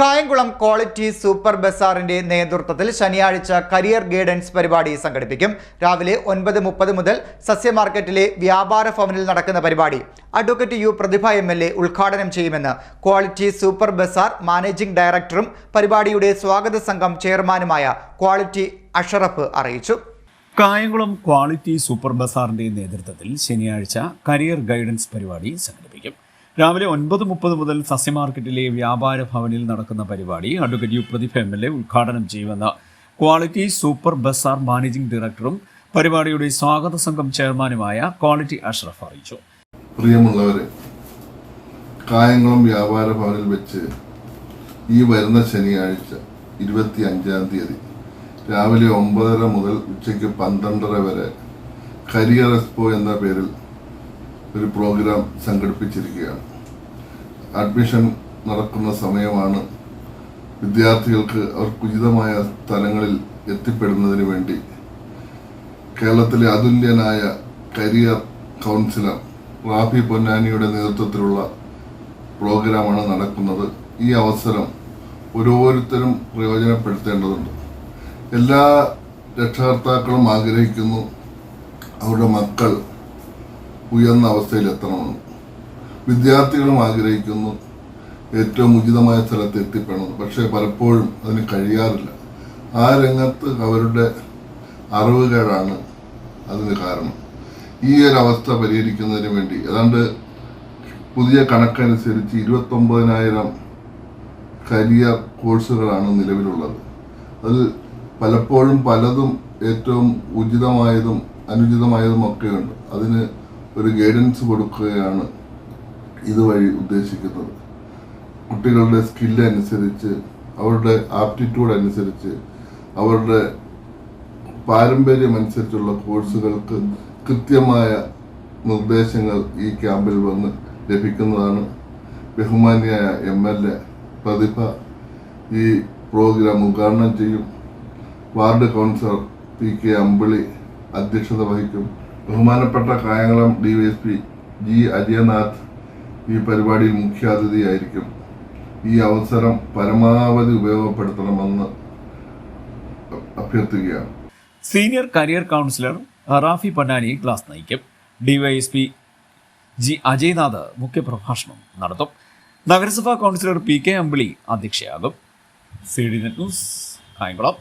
Kayamkulam quality super ബസാറിന്റെ നേതൃത്വത്തിൽ ശനിയാഴ്ച career guidance പരിപാടി സംഘടിപ്പിക്കും. രാവിലെ ഒൻപത് മുപ്പത് മുതൽ സസ്യ മാർക്കറ്റിലെ വ്യാപാര ഭവനിൽ നടക്കുന്ന പരിപാടി. Advocate U Prathibha M L A ഉദ്ഘാടനം ചെയ്യുമെന്ന് ക്വാളിറ്റി സൂപ്പർ ബസാർ മാനേജിംഗ് ഡയറക്ടറും പരിപാടിയുടെ സ്വാഗത സംഘം ചെയർമാനുമായ ക്വാളിറ്റി അഷറഫ് അറിയിച്ചു. കായംകുളം ക്വാളിറ്റി സൂപ്പർ ബസാറിന്റെ നേതൃത്വത്തിൽ ശനിയാഴ്ച കരിയർ ഗൈഡൻസ് പരിപാടി സംഘടിപ്പിക്കും. രാവിലെ ഒൻപത് മുപ്പത് മുതൽ സസ്യ മാർക്കറ്റിലെ വ്യാപാര ഭവനിൽ നടക്കുന്ന പരിപാടി advocate U Prathibha M L A ഉദ്ഘാടനം ചെയ്യുമെന്ന് ക്വാളിറ്റി സൂപ്പർ ബസാർ മാനേജിംഗ് ഡയറക്ടറും പരിപാടിയുടെ സ്വാഗത സംഘം ചെയർമാനുമായ ക്വാളിറ്റി അഷ്റഫ് അറിയിച്ചു. പ്രിയമുള്ളവരെ കായംകുളം വ്യാപാര ഭവനിൽ വെച്ച് ഈ വരുന്ന ശനിയാഴ്ച ഇരുപത്തി അഞ്ചാം തീയതി രാവിലെ ഒമ്പതര മുതൽ ഉച്ചയ്ക്ക് പന്ത്രണ്ടര വരെ കരിയർ എക്സ്പോ എന്ന പേരിൽ ഒരു പ്രോഗ്രാം സംഘടിപ്പിച്ചിരിക്കുകയാണ്. അഡ്മിഷൻ നടക്കുന്ന സമയമാണ് വിദ്യാർത്ഥികൾക്ക് അവർക്ക് ഉചിതമായ സ്ഥലങ്ങളിൽ എത്തിപ്പെടുന്നതിന് വേണ്ടി കേരളത്തിലെ അതുല്യനായ കരിയർ കൗൺസിലർ റാഫി പൊന്നാനിയുടെ നേതൃത്വത്തിലുള്ള പ്രോഗ്രാമാണ് നടക്കുന്നത്. ഈ അവസരം ഓരോരുത്തരും പ്രയോജനപ്പെടുത്തേണ്ടതുണ്ട്. എല്ലാ രക്ഷകർത്താക്കളും ആഗ്രഹിക്കുന്നു അവരുടെ മക്കൾ ഉയർന്ന അവസ്ഥയിൽ എത്തണമെന്ന് വിദ്യാർത്ഥികളും ആഗ്രഹിക്കുന്നു. ഏറ്റവും ഉചിതമായ സ്ഥലത്ത് എത്തിപ്പെടണം. പക്ഷേ പലപ്പോഴും അതിന് കഴിയാറില്ല. ആ രംഗത്ത് അവരുടെ അറിവുകേടാണ് അതിന് കാരണം. ഈ ഒരു അവസ്ഥ പരിഹരിക്കുന്നതിന് വേണ്ടി ഏതാണ്ട് പുതിയ കണക്കനുസരിച്ച് ഇരുപത്തൊമ്പതിനായിരം കരിയർ കോഴ്സുകളാണ് നിലവിലുള്ളത്. അതിൽ പലപ്പോഴും പലതും ഏറ്റവും ഉചിതമായതും അനുചിതമായതും ഒക്കെയുണ്ട് അതിന് ഒരു ഗൈഡൻസ് കൊടുക്കുകയാണ് ഇതുവഴി ഉദ്ദേശിക്കുന്നത്. കുട്ടികളുടെ സ്കില്ല് അനുസരിച്ച് അവരുടെ ആപ്റ്റിറ്റ്യൂഡ് അനുസരിച്ച് അവരുടെ പാരമ്പര്യം അനുസരിച്ചുള്ള കോഴ്സുകൾക്ക് കൃത്യമായ നിർദ്ദേശങ്ങൾ ഈ ക്യാമ്പിൽ വന്ന് ലഭിക്കുന്നതാണ്. ബഹുമാനിയായ എം എൽ എ പ്രതിഭ ഈ പ്രോഗ്രാം ഉദ്ഘാടനം ചെയ്യും. Ward councillor P K Ambili അധ്യക്ഷത വഹിക്കും. ബഹുമാനപ്പെട്ട Kayamkulam D Y S P G Ajayanath ഈ പരിപാടിയിൽ മുഖ്യാതിഥിയായിരിക്കും. ഈ അവസരം പരമാവധി ഉപയോഗപ്പെടുത്തണമെന്ന് അഭ്യർത്ഥിക്കുകയാണ്. Senior career councillor Rafi Pannani class നയിക്കും. ഡിവൈഎസ്പി ജി അജയ്നാഥ് മുഖ്യപ്രഭാഷണം നടത്തും. നഗരസഭാ councillor P K Ambili അധ്യക്ഷയാകും. C D net news Kayamkulam.